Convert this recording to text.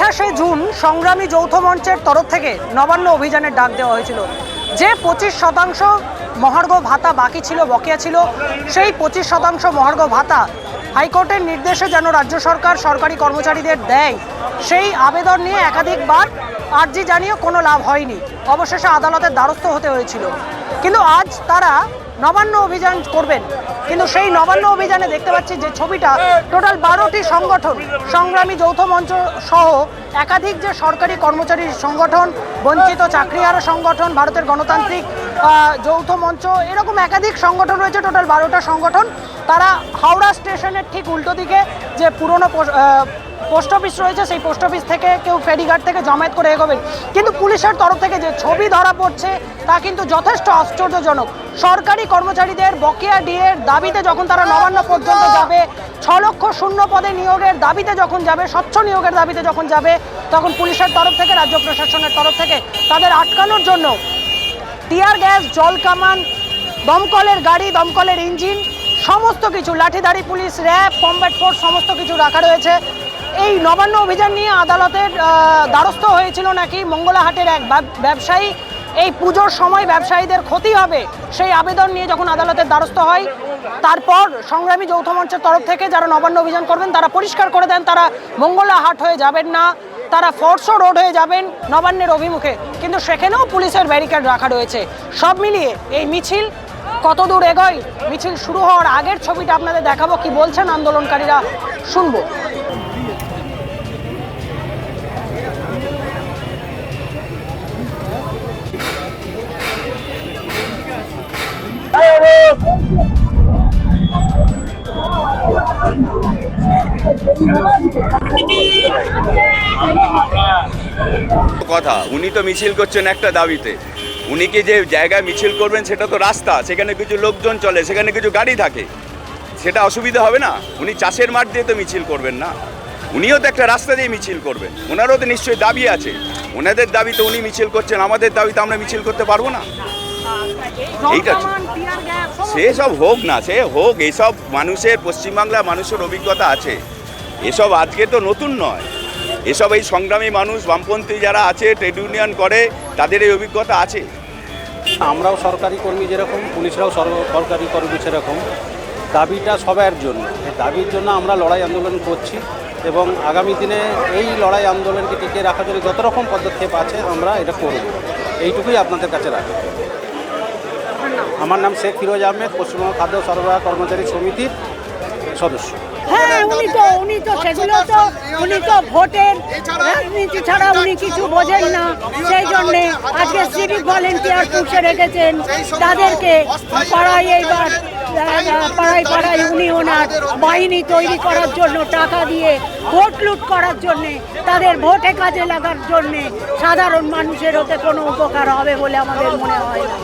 আঠাশে জুন সংগ্রামী যৌথ মঞ্চের তরফ থেকে নবান্ন অভিযানের ডাক দেওয়া হয়েছিল। যে পঁচিশ শতাংশ মহার্ঘ ভাতা বাকি ছিল, বকেয়া ছিল, সেই পঁচিশ শতাংশ মহার্ঘ ভাতা হাইকোর্টের নির্দেশে যেন রাজ্য সরকার সরকারি কর্মচারীদের দেয়, সেই আবেদন নিয়ে একাধিকবার আর্জি জানিয়েও কোনো লাভ হয়নি। অবশেষে আদালতের দ্বারস্থ হতে হয়েছিল। কিন্তু আজ তারা নবান্ন অভিযান করবেন। কিন্তু সেই নবান্ন অভিযানে দেখতে পাচ্ছি যে ছবিটা টোটাল বারোটি সংগঠন, সংগ্রামী যৌথ মঞ্চ সহ একাধিক যে সরকারি কর্মচারী সংগঠন, বঞ্চিত চাকরিহারা সংগঠন, ভারতের গণতান্ত্রিক যৌথ মঞ্চ, এরকম একাধিক সংগঠন রয়েছে টোটাল বারোটা সংগঠন। তারা হাওড়া স্টেশনের ঠিক উল্টো দিকে যে পুরনো পোস্ট অফিস রয়েছে, সেই পোস্ট অফিস থেকে কেউ ফেরিঘাট থেকে জমায়েত করে এগোবেন। কিন্তু পুলিশের তরফ থেকে যে ছবি ধরা পড়ছে, তা কিন্তু যথেষ্ট আশ্চর্যজনক। সরকারি কর্মচারীদের বকেয়া ডিএর দাবিতে যখন তারা নবান্ন পর্যন্ত যাবে, ছ লক্ষ শূন্য পদে নিয়োগের দাবিতে যখন যাবে, স্বচ্ছ নিয়োগের দাবিতে যখন যাবে, তখন পুলিশের তরফ থেকে, রাজ্য প্রশাসনের তরফ থেকে তাদের আটকানোর জন্য টিয়ার গ্যাস, জল কামান, দমকলের গাড়ি, দমকলের ইঞ্জিন, সমস্ত কিছু, লাঠিধারী পুলিশ, র্যাব, কমব্যাট ফোর্স, সমস্ত কিছু রাখা রয়েছে। এই নবান্ন অভিযান নিয়ে আদালতের দ্বারস্থ হয়েছিল নাকি মঙ্গলাহাটের এক ব্যবসায়ী। এই পুজোর সময় ব্যবসায়ীদের ক্ষতি হবে সেই আবেদন নিয়ে যখন আদালতের দ্বারস্থ হয়, তারপর সংগ্রামী যৌথ মঞ্চের তরফ থেকে যারা নবান্ন অভিযান করবেন, তারা পরিষ্কার করে দেন তারা মঙ্গলাহাট হয়ে যাবেন না, তারা ফোর্সও রোড হয়ে যাবেন নবান্নের অভিমুখে। কিন্তু সেখানেও পুলিশের ব্যারিকেড রাখা রয়েছে। সব মিলিয়ে এই মিছিল কত দূর এগোয়? মিছিল শুরু হওয়ার আগের ছবিটা আপনাদের দেখাবো, কি বলছেন আন্দোলনকারীরা, শুনব। কথা, উনি তো মিছিল করছেন একটা দাবিতে। উনি কি যে জায়গায় মিছিল করবেন সেটা তো রাস্তা, সেখানে কিছু লোকজন চলে, সেখানে কিছু গাড়ি থাকে। সেটা অসুবিধা হবে না, উনি চাষের মাঠ দিয়ে তো মিছিল করবেন না। উনিও তো একটা রাস্তা দিয়ে মিছিল করবেন, ওনারও তো নিশ্চয়ই দাবি আছে। ওনাদের দাবিতে উনি মিছিল করছেন, আমাদের দাবিতে আমরা মিছিল করতে পারব না। এইটা আছে। সেসব হোক না সে হোক এইসব মানুষের পশ্চিমবাংলা মানুষের অভিজ্ঞতা আছে। এসব আজকে তো নতুন নয়। এসব এই সংগ্রামী মানুষ বামপন্থী যারা আছে ট্রেড ইউনিয়ন করে তাদের এই অভিজ্ঞতা আছে। আমরাও সরকারি কর্মী যেরকম পুলিশরাও সর- সরকারি কর্মী সেরকম। দাবিটা সবার জন্য। দাবির জন্য আমরা লড়াই আন্দোলন করছি এবং আগামী দিনে এই লড়াই আন্দোলনকে টিকিয়ে রাখার জন্য যত রকম পদক্ষেপ আছে আমরা এটা করব। এইটুকুই আপনাদের কাছে রাখি। আমার নাম শেখ ফিরোজ আহমেদ পশ্চিমবঙ্গ খাদ্য সরবরাহ কর্মচারী সমিতির সদস্য। হ্যাঁ উনি তো উনি তো সেগুলো তো উনি তো ভোটের রাজনীতি ছাড়া উনি কিছু বোঝেন না। সেই জন্যে আজকে সিভিক ভলেন্টিয়ার পুষে রেখেছেন। তাদেরকে পাড়ায় এইবার পাড়ায় পাড়ায় উনি ওনার বাহিনী তৈরি করার জন্য টাকা দিয়ে ভোট লুট করার জন্যে তাদের ভোটে কাজে লাগার জন্যে সাধারণ মানুষের ওতে কোনো উপকার হবে বলে আমাদের মনে হয় না।